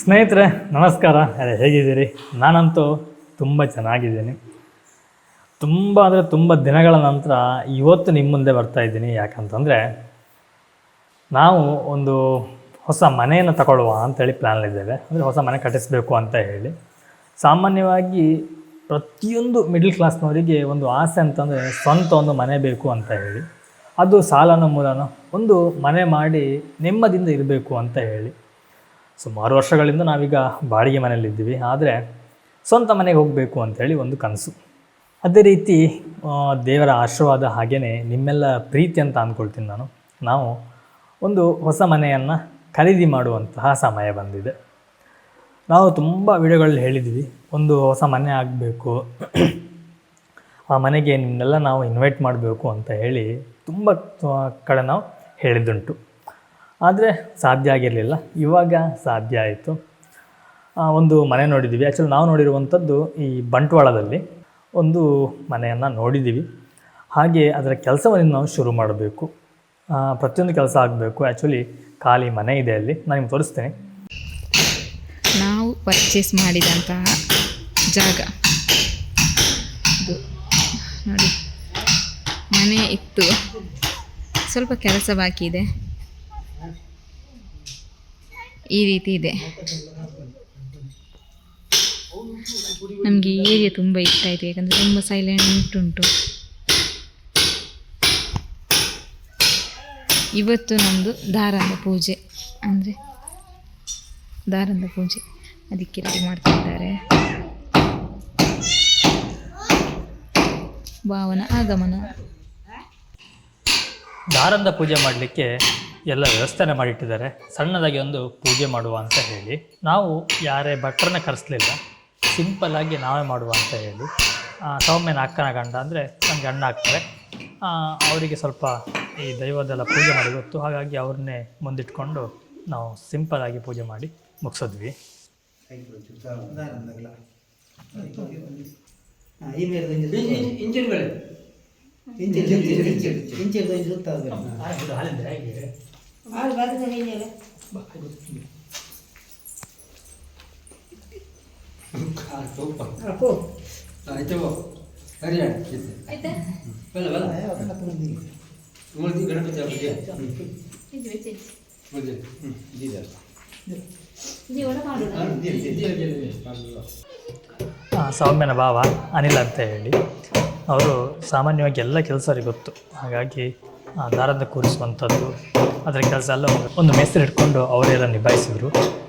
ಸ್ನೇಹಿತರೆ, ನಮಸ್ಕಾರ. ಅದೇ ಹೇಗಿದ್ದೀರಿ? ನಾನಂತೂ ತುಂಬ ಚೆನ್ನಾಗಿದ್ದೀನಿ. ತುಂಬ ಅಂದರೆ ತುಂಬ ದಿನಗಳ ನಂತರ ಇವತ್ತು ನಿಮ್ಮ ಮುಂದೆ ಬರ್ತಾ ಇದ್ದೀನಿ. ಯಾಕಂತಂದರೆ, ನಾವು ಒಂದು ಹೊಸ ಮನೆಯನ್ನು ತಗೊಳ್ಳುವ ಅಂತೇಳಿ ಪ್ಲ್ಯಾನಲ್ಲಿದ್ದೇವೆ ಅಂದರೆ ಹೊಸ ಮನೆ ಕಟ್ಟಿಸಬೇಕು ಅಂತ ಹೇಳಿ. ಸಾಮಾನ್ಯವಾಗಿ ಪ್ರತಿಯೊಂದು ಮಿಡ್ಲ್ ಕ್ಲಾಸ್ನವರಿಗೆ ಒಂದು ಆಸೆ ಅಂತಂದರೆ ಸ್ವಂತ ಒಂದು ಮನೆ ಬೇಕು ಅಂತ ಹೇಳಿ. ಅದು ಸಾಲನ ಮೂಲನ ಒಂದು ಮನೆ ಮಾಡಿ ನೆಮ್ಮದಿಯಿಂದ ಇರಬೇಕು ಅಂತ ಹೇಳಿ. ಸುಮಾರು ವರ್ಷಗಳಿಂದ ನಾವೀಗ ಬಾಡಿಗೆ ಮನೆಯಲ್ಲಿದ್ದೀವಿ. ಆದರೆ ಸ್ವಂತ ಮನೆಗೆ ಹೋಗಬೇಕು ಅಂಥೇಳಿ ಒಂದು ಕನಸು. ಅದೇ ರೀತಿ ದೇವರ ಆಶೀರ್ವಾದ ಹಾಗೆಯೇ ನಿಮ್ಮೆಲ್ಲ ಪ್ರೀತಿ ಅಂತ ಅಂದ್ಕೊಳ್ತೀನಿ ನಾನು. ನಾವು ಒಂದು ಹೊಸ ಮನೆಯನ್ನು ಖರೀದಿ ಮಾಡುವಂತಹ ಸಮಯ ಬಂದಿದೆ. ನಾವು ತುಂಬ ವಿಡಿಯೋಗಳಲ್ಲಿ ಹೇಳಿದ್ದೀವಿ, ಒಂದು ಹೊಸ ಮನೆ ಆಗಬೇಕು. ಆ ಮನೆಗೆ ನಿಮ್ಮನ್ನೆಲ್ಲ ನಾವು ಇನ್ವೈಟ್ ಮಾಡಬೇಕು ಅಂತ ಹೇಳಿ ತುಂಬ ಕಡೆ ನಾವು ಹೇಳಿದ್ದುಂಟು. ಆದರೆ ಸಾಧ್ಯ ಆಗಿರಲಿಲ್ಲ. ಇವಾಗ ಸಾಧ್ಯ ಆಯಿತು. ಒಂದು ಮನೆ ನೋಡಿದ್ದೀವಿ ಆ್ಯಕ್ಚುಲಿ ನಾವು ನೋಡಿರುವಂಥದ್ದು ಈ ಬಂಟ್ವಾಳದಲ್ಲಿ ಒಂದು ಮನೆಯನ್ನು ನೋಡಿದ್ದೀವಿ ಹಾಗೆ ಅದರ ಕೆಲಸವನ್ನು ನಾವು ಶುರು ಮಾಡಬೇಕು. ಪ್ರತಿಯೊಂದು ಕೆಲಸ ಆಗಬೇಕು. ಆ್ಯಕ್ಚುಲಿ ಖಾಲಿ ಮನೆ ಇದೆ ಅಲ್ಲಿ. ನಾನು ನಿಮ್ಗೆ ತೋರಿಸ್ತೇನೆ. ನಾವು ಪರ್ಚೇಸ್ ಮಾಡಿದಂತಹ ಜಾಗ. ನೋಡಿ. ಮನೆ ಇತ್ತು. ಸ್ವಲ್ಪ ಕೆಲಸ ಬಾಕಿ ಇದೆ. ಈ ರೀತಿ ಇದೆ. ನಮಗೆ ಈ ಏರಿಯಾ ತುಂಬ ಇಷ್ಟ ಆಯಿತು, ಯಾಕಂದರೆ ತುಂಬ ಸೈಲೆಂಟ್ ಉಂಟು. ಇವತ್ತು ನಮ್ಮದು ದಾರಂದ ಪೂಜೆ. ಅಂದರೆ ದಾರಂದ ಪೂಜೆ. ಅದಕ್ಕೆ ರೆಡಿ ಮಾಡ್ತಿದ್ದಾರೆ. ಭಾವನ ಆಗಮನ. ದಾರಂದ ಪೂಜೆ ಮಾಡಲಿಕ್ಕೆ ಎಲ್ಲ ವ್ಯವಸ್ಥೆನ ಮಾಡಿಟ್ಟಿದ್ದಾರೆ. ಸಣ್ಣದಾಗಿ ಒಂದು ಪೂಜೆ ಮಾಡುವ ಅಂತ ಹೇಳಿ. ನಾವು ಯಾರೇ ಭಟ್ರನ್ನ ಕರೆಸಲಿಲ್ಲ. ಸಿಂಪಲ್ಲಾಗಿ ನಾವೇ ಮಾಡುವ ಅಂತ ಹೇಳಿ. ಸೌಮ್ಯನ ಅಕ್ಕನ ಗಂಡ ಅಂದರೆ ನಮಗೆ ಅಣ್ಣ ಆಗ್ತಾರೆ. ಅವರಿಗೆ ಸ್ವಲ್ಪ ಈ ದೈವದೆಲ್ಲ ಪೂಜೆ ಮಾಡಿ ಗೊತ್ತು. ಹಾಗಾಗಿ ಅವ್ರನ್ನೇ ಮುಂದಿಟ್ಕೊಂಡು ನಾವು ಸಿಂಪಲ್ಲಾಗಿ ಪೂಜೆ ಮಾಡಿ ಮುಗಿಸಿದ್ವಿ. ಆ, ಸೌಮ್ಯನ ಭಾವ ಅನಿಲ್ ಅಂತ ಹೇಳಿ. ಅವರು ಸಾಮಾನ್ಯವಾಗಿ ಎಲ್ಲ ಕೆಲಸ ಅವ್ರಿಗೆ ಗೊತ್ತು. ಹಾಗಾಗಿ ಆ, ದಾರದ ಕೂರಿಸುವಂಥದ್ದು ಅದರ ಕೆಲಸ ಎಲ್ಲ ಒಂದು- ಒಂದು ಮೇಸ್ತ್ರಿ ಇಟ್ಕೊಂಡು ಅವರೆಲ್ಲ ನಿಭಾಯಿಸಿದರು.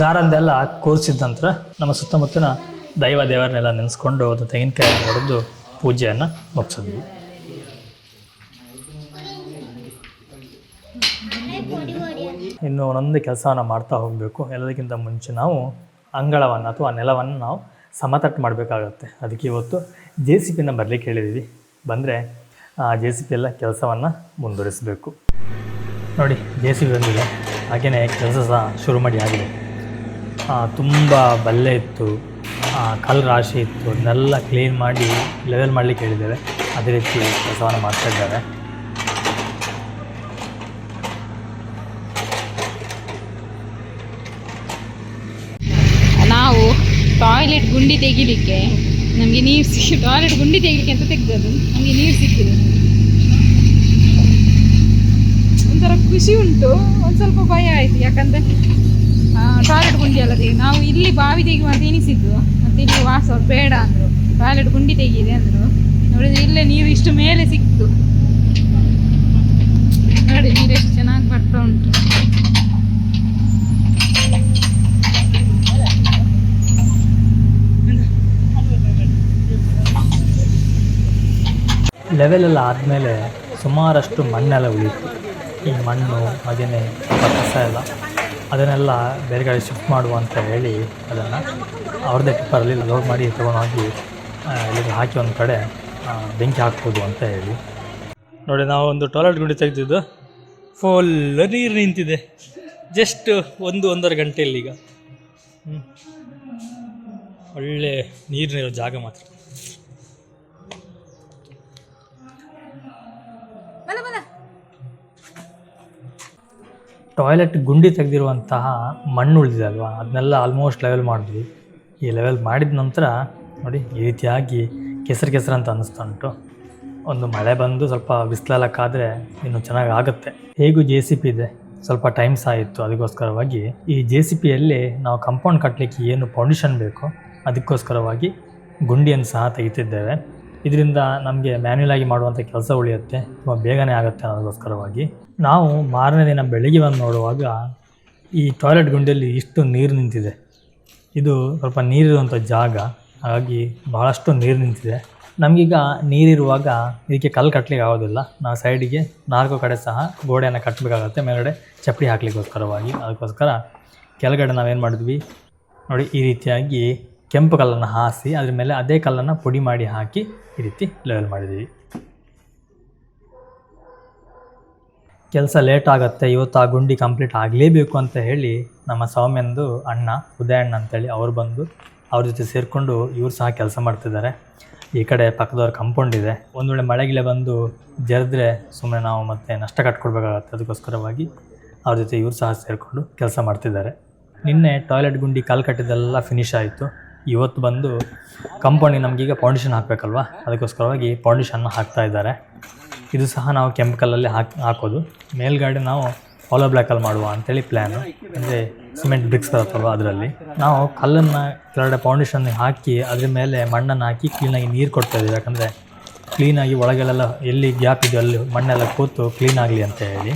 ದಾರಂದೆಲ್ಲ ಕೂರಿಸಿದ ನಂತರ ನಮ್ಮ ಸುತ್ತಮುತ್ತಲಿನ ದೈವ ದೇವರನ್ನೆಲ್ಲ ನೆನೆಸ್ಕೊಂಡು ಅದು ತೆಂಗಿನಕಾಯಿ ಹೊಡೆದು ಪೂಜೆಯನ್ನು ಮುಗಿಸಿದ್ವಿ. ಇನ್ನು ಒಂದೊಂದು ಕೆಲಸವನ್ನು ಮಾಡ್ತಾ ಹೋಗಬೇಕು. ಎಲ್ಲದಕ್ಕಿಂತ ಮುಂಚೆ ನಾವು ಅಂಗಳವನ್ನು ಅಥವಾ ನೆಲವನ್ನು ನಾವು ಸಮತಟ್ಟು ಮಾಡಬೇಕಾಗತ್ತೆ. ಅದಕ್ಕೆ ಇವತ್ತು ಜೆ ಸಿ ಪಿನ ಬರಲಿಕ್ಕೆ ಹೇಳಿದ್ದೀವಿ ಬಂದರೆ ಆ ಜೆ ಸಿ ಪಿ ಎಲ್ಲ ಕೆಲಸವನ್ನು ಮುಂದುವರಿಸಬೇಕು. ನೋಡಿ ಜೆ ಸಿ ಪಿ ಬಂದಿದೆ. ಹಾಗೆಯೇ ಕೆಲಸ ಸಹ ಶುರು ಮಾಡಿ ಆಗಿದೆ. ತುಂಬ ಬಲ್ಲೆ ಇತ್ತು. ಆ, ಕಲ್ಲು ರಾಶಿ ಇತ್ತು. ಅದನ್ನೆಲ್ಲ ಕ್ಲೀನ್ ಮಾಡಿ ಲೆವೆಲ್ ಮಾಡಲಿಕ್ಕೆ ಹೇಳಿದ್ದೇವೆ. ಅದೇ ರೀತಿ ಕೆಲಸವನ್ನು ಮಾಡ್ತಾ ಇದ್ದಾರೆ. ನಾವು ಟಾಯ್ಲೆಟ್ ಗುಂಡಿ ತೆಗಿಲಿಕ್ಕೆ ನಮಗೆ ನೀರು ಸಿಕ್ಕಿ ಟಾಯ್ಲೆಟ್ ಗುಂಡಿ ತೆಗಿಲಿಕ್ಕೆ ಅಂತ ತೆಗ್ದದ್ದು. ನಮಗೆ ನೀರು ಸಿಕ್ಕಿದೆ ಒಂಥರ ಖುಷಿ ಉಂಟು. ಒಂದು ಸ್ವಲ್ಪ ಭಯ ಆಯಿತು. ಯಾಕಂದರೆ ಟಾಯ್ಲೆಟ್ ಗುಂಡಿ ಎಲ್ಲ ನಾವು ಇಲ್ಲಿ ಬಾವಿ ತೆಗೆಯುವ ಅಂತ ಎನಿಸಿದ್ದು ಮತ್ತೆ ಇಲ್ಲಿ ವಾಸ ಬೇಡ ಅಂದರು. ಟಾಯ್ಲೆಟ್ ಗುಂಡಿ ತೆಗೀರಿ ಅಂದರು. ನೋಡಿದ್ರೆ ಇಲ್ಲೇ ನೀರು ಇಷ್ಟು ಮೇಲೆ ಸಿಕ್ತು. ನೋಡಿ, ನೀರು ಎಷ್ಟು ಚೆನ್ನಾಗಿ ಬರ್ತಾ ಉಂಟು. ಲೆವೆಲ್ ಎಲ್ಲ ಆದಮೇಲೆ ಸುಮಾರಷ್ಟು ಮಣ್ಣೆಲ್ಲ ಉಳಿತು ಈ ಮಣ್ಣು ಹಾಗೆಯೇ ಕಸ ಎಲ್ಲ. ಅದನ್ನೆಲ್ಲ ಬೇರೆ ಕಡೆ ಶಿಫ್ಟ್ ಮಾಡುವ ಅಂತ ಹೇಳಿ ಅದನ್ನು ಅವ್ರದ್ದೇ ಟಿಪ್ಪರಲ್ಲಿ ಲೋಡ್ ಮಾಡಿ ತೊಗೊಂಡು ಹೋಗಿ ಇಲ್ಲಿಗೆ ಹಾಕಿ ಒಂದು ಕಡೆ ಬೆಂಕಿ ಹಾಕ್ಬೋದು ಅಂತ ಹೇಳಿ. ನೋಡಿ, ನಾವು ಒಂದು ಟಾಯ್ಲೆಟ್ ಗುಂಡಿ ತೆಗೆದಿದ್ದು. ಫುಲ್ ನೀರು ನಿಂತಿದೆ. ಜಸ್ಟ್ ಒಂದು ಒಂದೂವರೆ ಗಂಟೆಯಲ್ಲಿ ಈಗ. ಒಳ್ಳೆ ನೀರಿನಿರೋ ಜಾಗ ಮಾತ್ರ. ಟಾಯ್ಲೆಟ್ ಗುಂಡಿ ತೆಗೆದಿರುವಂತಹ ಮಣ್ಣು ಉಳಿದಿದೆ ಅಲ್ವಾ ಅದನ್ನೆಲ್ಲ ಆಲ್ಮೋಸ್ಟ್ ಲೆವೆಲ್ ಮಾಡಿದ್ವಿ. ಈ ಲೆವೆಲ್ ಮಾಡಿದ ನಂತರ ನೋಡಿ, ಈ ರೀತಿಯಾಗಿ ಕೆಸರು ಕೆಸರು ಅಂತ ಅನ್ನಿಸ್ತಾ ಉಂಟು. ಒಂದು ಮಳೆ ಬಂದು ಸ್ವಲ್ಪ ಬಿಸಿಲೆಲ್ಲ ಕಾದರೆ ಇನ್ನು ಚೆನ್ನಾಗಿ ಆಗುತ್ತೆ ಹೇಗೂ ಜೆ ಸಿ ಪಿ ಇದೆ. ಸ್ವಲ್ಪ ಟೈಮ್ ಸಹ ಇತ್ತು ಅದಕ್ಕೋಸ್ಕರವಾಗಿ ಈ ಜೆ ಸಿ ಪಿಯಲ್ಲಿ ನಾವು ಕಂಪೌಂಡ್ ಕಟ್ಟಲಿಕ್ಕೆ ಏನು ಫೌಂಡೇಶನ್ ಬೇಕೋ ಅದಕ್ಕೋಸ್ಕರವಾಗಿ ಗುಂಡಿಯನ್ನು ಸಹ ತೆಗಿತಿದ್ದೇವೆ. ಇದರಿಂದ ನಮಗೆ ಮ್ಯಾನ್ಯಲ್ ಆಗಿ ಮಾಡುವಂಥ ಕೆಲಸ ಉಳಿಯುತ್ತೆ. ತುಂಬ ಬೇಗನೆ ಆಗುತ್ತೆ ಅನ್ನೋದಕ್ಕೋಸ್ಕರವಾಗಿ. ನಾವು ಮಾರನೇ ದಿನ ಬೆಳಿಗ್ಗೆ ಬಂದು ನೋಡುವಾಗ ಈ ಟಾಯ್ಲೆಟ್ ಗುಂಡಿಯಲ್ಲಿ ಇಷ್ಟು ನೀರು ನಿಂತಿದೆ. ಇದು ಸ್ವಲ್ಪ ನೀರಿರುವಂಥ ಜಾಗ. ಹಾಗಾಗಿ ಭಾಳಷ್ಟು ನೀರು ನಿಂತಿದೆ. ನಮಗೀಗ ನೀರಿರುವಾಗ ಇದಕ್ಕೆ ಕಲ್ಲು ಕಟ್ಟಲಿಕ್ಕೆ ಆಗೋದಿಲ್ಲ. ನಾವು ಸೈಡಿಗೆ ನಾಲ್ಕು ಕಡೆ ಸಹ ಗೋಡೆಯನ್ನು ಕಟ್ಟಬೇಕಾಗತ್ತೆ ಮೇಲುಗಡೆ ಚಪ್ಪಡಿ ಹಾಕ್ಲಿಕ್ಕೋಸ್ಕರವಾಗಿ. ಅದಕ್ಕೋಸ್ಕರ ಕೆಳಗಡೆ ನಾವೇನು ಮಾಡಿದ್ವಿ? ನೋಡಿ, ಈ ರೀತಿಯಾಗಿ ಕೆಂಪು ಕಲ್ಲನ್ನು ಹಾಸಿ ಅದ್ರ ಮೇಲೆ ಅದೇ ಕಲ್ಲನ್ನು ಪುಡಿ ಮಾಡಿ ಹಾಕಿ ಈ ರೀತಿ ಲೆವೆಲ್ ಮಾಡಿದ್ದೀವಿ. ಕೆಲಸ ಲೇಟ್ ಆಗುತ್ತೆ, ಇವತ್ತು ಆ ಗುಂಡಿ ಕಂಪ್ಲೀಟ್ ಆಗಲೇಬೇಕು ಅಂತ ಹೇಳಿ ನಮ್ಮ ಸೌಮ್ಯಂದು ಅಣ್ಣ ಉದಯ ಅಣ್ಣ ಅಂತೇಳಿ ಅವ್ರು ಬಂದು ಅವ್ರ ಜೊತೆ ಸೇರಿಕೊಂಡು ಇವ್ರು ಸಹ ಕೆಲಸ ಮಾಡ್ತಿದ್ದಾರೆ. ಈ ಕಡೆ ಪಕ್ಕದವ್ರ ಕಂಪೌಂಡ್ ಇದೆ. ಒಂದು ವೇಳೆ ಮಳೆಗಿಳೆ ಬಂದು ಜರಿದ್ರೆ ಸುಮ್ಮನೆ ನಾವು ಮತ್ತೆ ನಷ್ಟ ಕಟ್ಕೊಡ್ಬೇಕಾಗತ್ತೆ. ಅದಕ್ಕೋಸ್ಕರವಾಗಿ ಅವ್ರ ಜೊತೆ ಇವ್ರು ಸಹ ಸೇರಿಕೊಂಡು ಕೆಲಸ ಮಾಡ್ತಿದ್ದಾರೆ. ನಿನ್ನೆ ಟಾಯ್ಲೆಟ್ ಗುಂಡಿ ಕಾಲು ಕಟ್ಟಿದ್ದೆಲ್ಲ ಫಿನಿಶ್ ಆಯಿತು. ಇವತ್ತು ಬಂದು ಕಂಪೌಂಡಿಗೆ ನಮಗೀಗ ಫೌಂಡೇಶನ್ ಹಾಕಬೇಕಲ್ವ? ಅದಕ್ಕೋಸ್ಕರವಾಗಿ ಫೌಂಡೇಶನ್ನ ಹಾಕ್ತಾ ಇದ್ದಾರೆ. ಇದು ಸಹ ನಾವು ಕೆಂಪು ಕಲ್ಲಲ್ಲಿ ಹಾಕಿ, ಹಾಕೋದು. ಮೇಲ್ಗಡೆ ನಾವು ಹಾಲೋ ಬ್ಲ್ಯಾಕಲ್ಲಿ ಮಾಡುವ ಅಂತೇಳಿ ಪ್ಲ್ಯಾನು ಅಂದರೆ ಸಿಮೆಂಟ್ ಬ್ರಿಕ್ಸ್ ಬರುತ್ತಲ್ವ ಅದರಲ್ಲಿ. ನಾವು ಕಲ್ಲನ್ನು ಕೆಳಗಡೆ ಫೌಂಡೇಶನ್ ಹಾಕಿ ಅದ್ರ ಮೇಲೆ ಮಣ್ಣನ್ನು ಹಾಕಿ ಕ್ಲೀನಾಗಿ ನೀರು ಕೊಡ್ತಾ ಇದ್ದೀವಿ. ಯಾಕಂದರೆ ಕ್ಲೀನಾಗಿ ಒಳಗೆಲ್ಲ ಎಲ್ಲಿ ಗ್ಯಾಪ್ ಇದೆ ಅಲ್ಲಿ ಮಣ್ಣೆಲ್ಲ ಕೂತು ಕ್ಲೀನ್ ಆಗಲಿ ಅಂತ ಹೇಳಿ.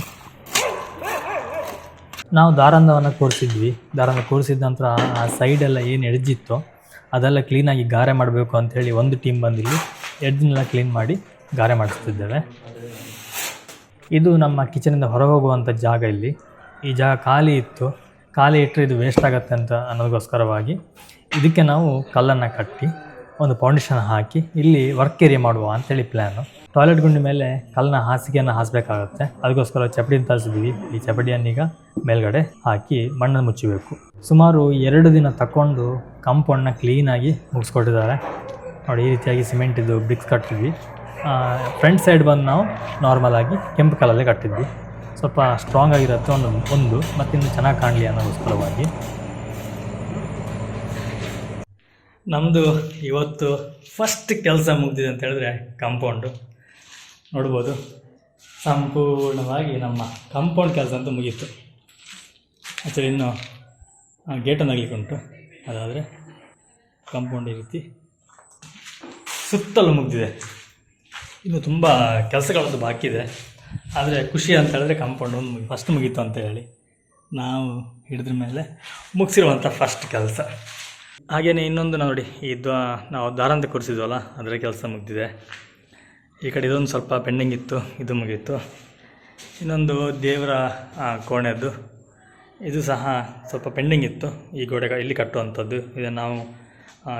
ನಾವು ದಾರಂದವನ್ನು ಕೂರಿಸಿದ್ವಿ. ದಾರಂದ ಕೂರಿಸಿದ ನಂತರ ಆ ಸೈಡೆಲ್ಲ ಏನು ಎಡ್ಜಿತ್ತು ಅದೆಲ್ಲ ಕ್ಲೀನಾಗಿ ಗಾರೆ ಮಾಡಬೇಕು ಅಂಥೇಳಿ ಒಂದು ಟೀಮ್ ಬಂದಿಲ್ಲಿ ಎಡ್ಜನ್ನೆಲ್ಲ ಕ್ಲೀನ್ ಮಾಡಿ ಗಾರೆ ಮಾಡಿಸ್ತಿದ್ದೇವೆ. ಇದು ನಮ್ಮ ಕಿಚನಿಂದ ಹೊರಗೆ ಹೋಗುವಂಥ ಜಾಗ ಇಲ್ಲಿ. ಈ ಜಾಗ ಖಾಲಿ ಇತ್ತು. ಖಾಲಿ ಇಟ್ಟರೆ ಇದು ವೇಸ್ಟ್ ಆಗುತ್ತೆ ಅಂತ ಅನ್ನೋದಕ್ಕೋಸ್ಕರವಾಗಿ ಇದಕ್ಕೆ ನಾವು ಕಲ್ಲನ್ನು ಕಟ್ಟಿ ಒಂದು ಫೌಂಡೇಶನ್ ಹಾಕಿ ಇಲ್ಲಿ ವರ್ಕ್ ಏರಿಯಾ ಮಾಡುವ ಅಂತೇಳಿ ಪ್ಲ್ಯಾನು ಟಾಯ್ಲೆಟ್ ಗುಂಡಿ ಮೇಲೆ ಕಲ್ಲನ್ನ ಹಾಸಿಗೆಯನ್ನು ಹಾಸಬೇಕಾಗುತ್ತೆ. ಅದಕ್ಕೋಸ್ಕರ ಚಪಡಿನ ತರಿಸಿದ್ವಿ ಈ ಚಪಡಿಯನ್ನೀಗ ಮೇಲ್ಗಡೆ ಹಾಕಿ ಮಣ್ಣನ್ನು ಮುಚ್ಚಬೇಕು. ಸುಮಾರು ಎರಡು ದಿನ ತಗೊಂಡು ಕಾಂಪೌಂಡನ್ನ ಕ್ಲೀನಾಗಿ ಮುಗಿಸ್ಕೊಟ್ಟಿದ್ದಾರೆ. ನೋಡಿ, ಈ ರೀತಿಯಾಗಿ ಸಿಮೆಂಟಿದ್ದು ಬ್ರಿಕ್ಸ್ ಕಟ್ಟಿದ್ವಿ. ಫ್ರಂಟ್ ಸೈಡ್ ಬಂದು ನಾವು ನಾರ್ಮಲ್ ಆಗಿ ಕೆಂಪು ಕಲ್ಲಲ್ಲೇ ಕಟ್ಟಿದ್ವಿ. ಸ್ವಲ್ಪ ಸ್ಟ್ರಾಂಗ್ ಆಗಿರುತ್ತೆ ಒಂದು ಒಂದು ಮತ್ತು ಇನ್ನು ಚೆನ್ನಾಗಿ ಕಾಣಲಿ ಅನ್ನೋದಕ್ಕೋಸ್ಕರವಾಗಿ ನಮ್ಮದು ಇವತ್ತು ಫಸ್ಟ್ ಕೆಲಸ ಮುಗಿದಿದೆ ಅಂತ ಹೇಳಿದ್ರೆ ಕಾಂಪೌಂಡು ನೋಡ್ಬೋದು. ಸಂಪೂರ್ಣವಾಗಿ ನಮ್ಮ ಕಾಂಪೌಂಡ್ ಕೆಲಸ ಅಂತೂ ಮುಗೀತು. ಆ್ಯಕ್ಚುಲಿ ಇನ್ನು ಗೇಟನ್ನು ಆಗಲಿಕ್ಕೆ ಉಂಟು ಅದಾದರೆ ಕಾಂಪೌಂಡ್ ಈ ರೀತಿ ಸುತ್ತಲೂ ಮುಗಿದಿದೆ. ಇನ್ನು ತುಂಬ ಕೆಲಸಗಳದ್ದು ಬಾಕಿ ಇದೆ. ಆದರೆ ಖುಷಿ ಅಂತ ಹೇಳಿದ್ರೆ ಕಾಂಪೌಂಡ್ ಒಂದು ಫಸ್ಟ್ ಮುಗೀತು ಅಂತ ಹೇಳಿ ನಾವು ಹಿಡಿದ್ರ ಮೇಲೆ ಮುಗಿಸಿರುವಂಥ ಫಸ್ಟ್ ಕೆಲಸ. ಹಾಗೆಯೇ ಇನ್ನೊಂದು ನೋಡಿ ಇದು ನಾವು ದಾರಂತ ಕೂರಿಸಿದ್ವಲ್ಲ ಅದರ ಕೆಲಸ ಮುಗಿದಿದೆ. ಈ ಕಡೆ ಇದೊಂದು ಸ್ವಲ್ಪ ಪೆಂಡಿಂಗ್ ಇತ್ತು, ಇದು ಮುಗಿಯಿತು ಇನ್ನೊಂದು ದೇವರ ಕೋಣೆದ್ದು ಇದು ಸಹ ಸ್ವಲ್ಪ ಪೆಂಡಿಂಗ್ ಇತ್ತು, ಈ ಗೋಡೆ ಇಲ್ಲಿ ಕಟ್ಟುವಂಥದ್ದು, ಇದನ್ನು ನಾವು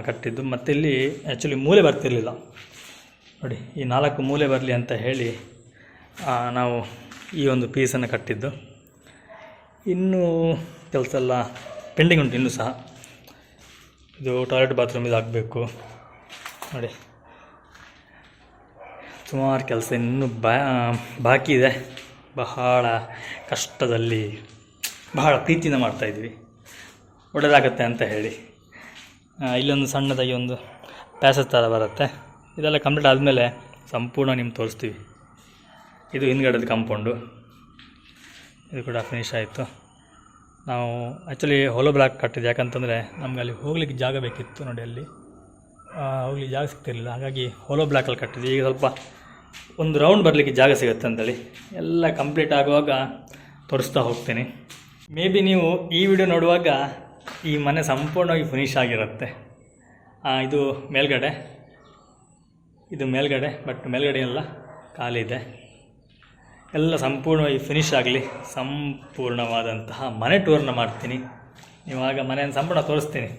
ಕಟ್ಟಿದ್ದು. ಮತ್ತು ಇಲ್ಲಿ ಆ್ಯಕ್ಚುಲಿ ಮೂಲೆ ಬರ್ತಿರಲಿಲ್ಲ. ನೋಡಿ, ಈ ನಾಲ್ಕು ಮೂಲೆ ಬರಲಿ ಅಂತ ಹೇಳಿ ನಾವು ಈ ಒಂದು ಪೀಸನ್ನು ಕಟ್ಟಿದ್ದು. ಇನ್ನೂ ಕೆಲಸ ಎಲ್ಲ ಪೆಂಡಿಂಗ್ ಉಂಟು, ಇನ್ನೂ ಸಹ. ಇದು ಟಾಯ್ಲೆಟ್ ಬಾತ್ರೂಮ್ ಇದು ಆಗಬೇಕು ನೋಡಿ. ಸುಮಾರು ಕೆಲಸ ಇನ್ನೂ ಬಾಕಿ ಇದೆ. ಬಹಳ ಕಷ್ಟದಲ್ಲಿ ಬಹಳ ಪ್ರೀತಿಯಿಂದ ಮಾಡ್ತಾಯಿದ್ವಿ ಒಳ್ಳೆಯದಾಗತ್ತೆ ಅಂತ ಹೇಳಿ. ಇಲ್ಲೊಂದು ಸಣ್ಣದಾಗಿ ಒಂದು ಪ್ಯಾಸೇಜ್ ಥರ ಬರುತ್ತೆ. ಇದೆಲ್ಲ ಕಂಪ್ಲೀಟ್ ಆದಮೇಲೆ ಸಂಪೂರ್ಣ ನಿಮ್ಗೆ ತೋರಿಸ್ತೀವಿ. ಇದು ಹಿಂದ್ಗಡೆದು ಕಾಂಪೌಂಡು. ಇದು ಕೂಡ ಫಿನಿಶ್ ಆಯಿತು. ನಾವು ಆ್ಯಕ್ಚುಲಿ ಹೊಲೋ ಬ್ಲಾಕ್ ಕಟ್ಟಿದ್ದು ಯಾಕಂತಂದರೆ ನಮ್ಗೆ ಅಲ್ಲಿ ಹೋಗ್ಲಿಕ್ಕೆ ಜಾಗ ಬೇಕಿತ್ತು ನೋಡಿ ಅಲ್ಲಿ. ಹೋಗ್ಲಿಕ್ಕೆ ಜಾಗ ಸಿಗ್ತಿರಲಿಲ್ಲ. ಹಾಗಾಗಿ ಹೊಲೋ ಬ್ಲಾಕಲ್ಲಿ ಕಟ್ಟಿದ್ವಿ. ಈಗ ಸ್ವಲ್ಪ ಒಂದು ರೌಂಡ್ ಬರಲಿಕ್ಕೆ ಜಾಗ ಸಿಗುತ್ತೆ ಅಂತೇಳಿ. ಎಲ್ಲ ಕಂಪ್ಲೀಟ್ ಆಗುವಾಗ ತೋರಿಸ್ತಾ ಹೋಗ್ತೀನಿ. ಮೇ ಬಿ ನೀವು ಈ ವಿಡಿಯೋ ನೋಡುವಾಗ ಈ ಮನೆ ಸಂಪೂರ್ಣವಾಗಿ ಫಿನಿಶ್ ಆಗಿರುತ್ತೆ. ಇದು ಮೇಲ್ಗಡೆ. ಇದು ಮೇಲ್ಗಡೆ ಬಟ್ ಮೇಲ್ಗಡೆ ಎಲ್ಲ ಖಾಲಿ ಇದೆ. ಎಲ್ಲ ಸಂಪೂರ್ಣವಾಗಿ ಫಿನಿಶ್ ಆಗಲಿ, ಸಂಪೂರ್ಣವಾದಂತಹ ಮನೆ ಟೂರ್ನ ಮಾಡ್ತೀನಿ. ಇವಾಗ ಮನೆಯನ್ನು ಸಂಪೂರ್ಣ ತೋರಿಸ್ತೀನಿ.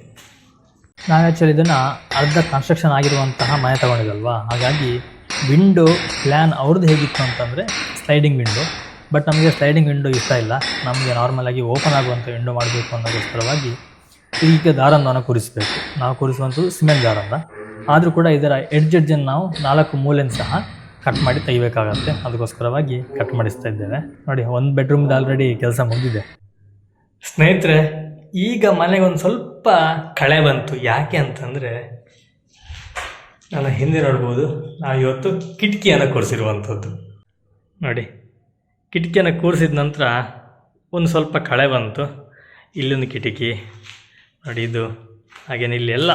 ನಾನು ಆ್ಯಕ್ಚುಲಿ ಇದನ್ನು ಅರ್ಧ ಕನ್ಸ್ಟ್ರಕ್ಷನ್ ಆಗಿರುವಂತಹ ಮನೆ ತೊಗೊಂಡಿದ್ದಲ್ವಾ? ಹಾಗಾಗಿ ವಿಂಡೋ ಪ್ಲ್ಯಾನ್ ಅವ್ರದ್ದು ಹೇಗಿತ್ತು ಅಂತಂದರೆ ಸ್ಲೈಡಿಂಗ್ ವಿಂಡೋ ಬಟ್ ನಮಗೆ ಸ್ಲೈಡಿಂಗ್ ವಿಂಡೋ ಇಷ್ಟ ಇಲ್ಲ. ನಮಗೆ ನಾರ್ಮಲಾಗಿ ಓಪನ್ ಆಗುವಂಥ ವಿಂಡೋ ಮಾಡಬೇಕು ಅನ್ನೋದಕ್ಕೋಸ್ಕರವಾಗಿ ಈಗ ದಾರಂದವನ್ನು ಕೂರಿಸಬೇಕು. ನಾವು ಕೂರಿಸುವಂಥದ್ದು ಸಿಮೆಂಟ್ ದಾರಂದ ಆದರೂ ಕೂಡ ಇದರ ಎಡ್ಜ್ ಎಡ್ಜನ್ನು ನಾವು ನಾಲ್ಕು ಮೂಲೆಯನ್ನು ಸಹ ಕಟ್ ಮಾಡಿ ತೆಗಿಬೇಕಾಗತ್ತೆ. ಅದಕ್ಕೋಸ್ಕರವಾಗಿ ಕಟ್ ಮಾಡಿಸ್ತಾ ಇದ್ದೇವೆ. ನೋಡಿ, ಒಂದು ಬೆಡ್ರೂಮ್ದು ಆಲ್ರೆಡಿ ಕೆಲಸ ಮುಗಿದಿದೆ. ಸ್ನೇಹಿತರೆ, ಈಗ ಮನೆಗೆ ಒಂದು ಸ್ವಲ್ಪ ಕಳೆ ಬಂತು. ಯಾಕೆ ಅಂತಂದರೆ ನಾನು ಹಿಂದೆ ನೋಡ್ಬೋದು ನಾವು ಇವತ್ತು ಕಿಟಕಿಯನ್ನು ಕೂರಿಸಿರುವಂಥದ್ದು. ನೋಡಿ, ಕಿಟಕಿಯನ್ನು ಕೂರಿಸಿದ ನಂತರ ಒಂದು ಸ್ವಲ್ಪ ಕಳೆ ಬಂತು. ಇಲ್ಲೊಂದು ಕಿಟಕಿ. ನೋಡಿ, ಇದು ಹಾಗೇನೆ ಇಲ್ಲಿ ಎಲ್ಲ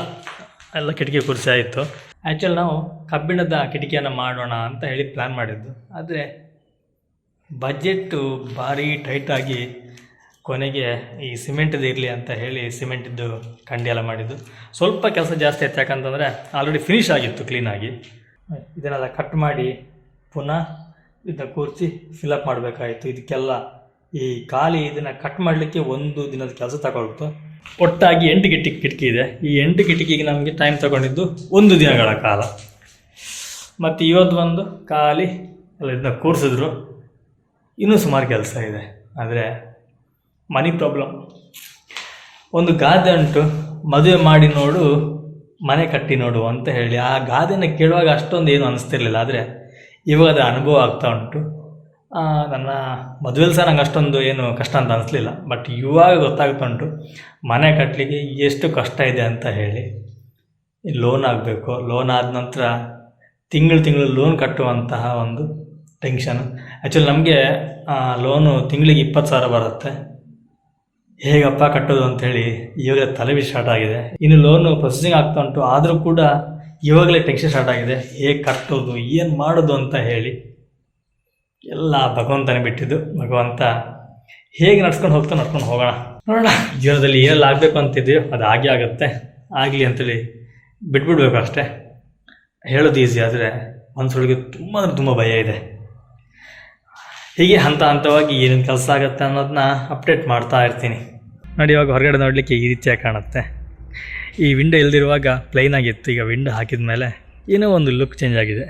ಎಲ್ಲ ಕಿಟಕಿ ಕೂರಿಸಿ ಆಯಿತು. ಆ್ಯಕ್ಚುಲಿ ನಾವು ಕಬ್ಬಿಣದ ಕಿಟಕಿಯನ್ನು ಮಾಡೋಣ ಅಂತ ಹೇಳಿ ಪ್ಲ್ಯಾನ್ ಮಾಡಿದ್ದು. ಆದರೆ ಬಜೆಟ್ಟು ಭಾರಿ ಟೈಟಾಗಿ ಕೊನೆಗೆ ಈ ಸಿಮೆಂಟ್ದು ಇರಲಿ ಅಂತ ಹೇಳಿ ಸಿಮೆಂಟಿದ್ದು ಕಂಡಿ ಎಲ್ಲ ಮಾಡಿದ್ದು. ಸ್ವಲ್ಪ ಕೆಲಸ ಜಾಸ್ತಿ ಆಯ್ತು. ಯಾಕಂತಂದರೆ ಆಲ್ರೆಡಿ ಫಿನಿಶ್ ಆಗಿತ್ತು ಕ್ಲೀನಾಗಿ ಇದನ್ನೆಲ್ಲ ಕಟ್ ಮಾಡಿ ಪುನಃ ಇದನ್ನ ಕೂರಿಸಿ ಫಿಲಪ್ ಮಾಡಬೇಕಾಯಿತು. ಇದಕ್ಕೆಲ್ಲ ಈ ಖಾಲಿ ಇದನ್ನು ಕಟ್ ಮಾಡಲಿಕ್ಕೆ ಒಂದು ದಿನದ ಕೆಲಸ ತಗೊಳ್ತು. ಒಟ್ಟಾಗಿ ಎಂಟು ಕಿಟಕಿ ಕಿಟಕಿ ಇದೆ. ಈ ಎಂಟು ಕಿಟಕಿಗೆ ನಮಗೆ ಟೈಮ್ ತಗೊಂಡಿದ್ದು ಒಂದು ದಿನಗಳ ಕಾಲ. ಮತ್ತು ಇವತ್ತು ಬಂದು ಖಾಲಿ ಎಲ್ಲ ಇದನ್ನ ಕೂರಿಸಿದ್ರು. ಇನ್ನೂ ಸುಮಾರು ಕೆಲಸ ಇದೆ. ಆದರೆ ಮನಿ ಪ್ರಾಬ್ಲಮ್ ಒಂದು ಗಾದೆ ಉಂಟು. ಮದುವೆ ಮಾಡಿ ನೋಡು, ಮನೆ ಕಟ್ಟಿ ನೋಡು ಅಂತ ಹೇಳಿ. ಆ ಗಾದೆನ ಕೇಳುವಾಗ ಅಷ್ಟೊಂದು ಏನು ಅನಿಸ್ತಿರ್ಲಿಲ್ಲ. ಆದರೆ ಇವಾಗ ಅನುಭವ ಆಗ್ತಾ ಉಂಟು. ನನ್ನ ಮದುವೆಲಿ ಸಹ ನಂಗೆ ಅಷ್ಟೊಂದು ಏನು ಕಷ್ಟ ಅಂತ ಅನಿಸ್ಲಿಲ್ಲ. ಬಟ್ ಇವಾಗ ಗೊತ್ತಾಗ್ತಾ ಉಂಟು ಮನೆ ಕಟ್ಟಲಿಕ್ಕೆ ಎಷ್ಟು ಕಷ್ಟ ಇದೆ ಅಂತ ಹೇಳಿ. ಲೋನ್ ಆಗಬೇಕು. ಲೋನ್ ಆದ ನಂತರ ತಿಂಗಳು ತಿಂಗಳು ಲೋನ್ ಕಟ್ಟುವಂತಹ ಒಂದು ಟೆನ್ಷನ್ ಆ್ಯಕ್ಚುಲಿ ನಮಗೆ ಲೋನು ತಿಂಗಳಿಗೆ ಇಪ್ಪತ್ತು ಸಾವಿರ ಬರುತ್ತೆ. ಹೇಗಪ್ಪ ಕಟ್ಟೋದು ಅಂಥೇಳಿ ಇವಾಗ ತಲೆ ಸ್ಟಾರ್ಟ್ ಆಗಿದೆ. ಇನ್ನು ಲೋನು ಪ್ರೊಸೆಸಿಂಗ್ ಆಗ್ತಾ ಉಂಟು ಆದರೂ ಕೂಡ ಇವಾಗಲೇ ಟೆನ್ಷನ್ ಸ್ಟಾರ್ಟ್ ಆಗಿದೆ. ಹೇಗೆ ಕಟ್ಟೋದು, ಏನು ಮಾಡೋದು ಅಂತ ಹೇಳಿ. ಎಲ್ಲ ಭಗವಂತನೇ ಬಿಟ್ಟಿದ್ದು. ಭಗವಂತ ಹೇಗೆ ನಡ್ಸ್ಕೊಂಡು ಹೋಗ್ತಾ ನಡ್ಕೊಂಡು ಹೋಗೋಣ. ನೋಡೋಣ. ಜೀವನದಲ್ಲಿ ಏನೆಲ್ಲ ಆಗಬೇಕು ಅಂತಿದೆಯೋ ಅದು ಆಗೇ ಆಗುತ್ತೆ. ಆಗಲಿ ಅಂತೇಳಿ ಬಿಟ್ಬಿಡ್ಬೇಕು ಅಷ್ಟೇ. ಹೇಳೋದು ಈಸಿ ಆದರೆ ಮನಸ್ಸೊಳಗೆ ತುಂಬ ಅಂದರೆ ತುಂಬ ಭಯ ಇದೆ. ಹೀಗೆ ಹಂತ ಹಂತವಾಗಿ ಏನೇನು ಕೆಲಸ ಆಗುತ್ತೆ ಅನ್ನೋದನ್ನ ಅಪ್ಡೇಟ್ ಮಾಡ್ತಾ ಇರ್ತೀನಿ. ನೋಡಿ, ಇವಾಗ ಹೊರಗಡೆ ನೋಡಲಿಕ್ಕೆ ಈ ರೀತಿಯಾಗಿ ಕಾಣುತ್ತೆ. ಈ ವಿಂಡೋ ಇಲ್ದಿರುವಾಗ ಪ್ಲೈನ್ ಆಗಿತ್ತು. ಈಗ ವಿಂಡೋ ಹಾಕಿದ ಮೇಲೆ ಏನೋ ಒಂದು ಲುಕ್ ಚೇಂಜ್ ಆಗಿದೆ.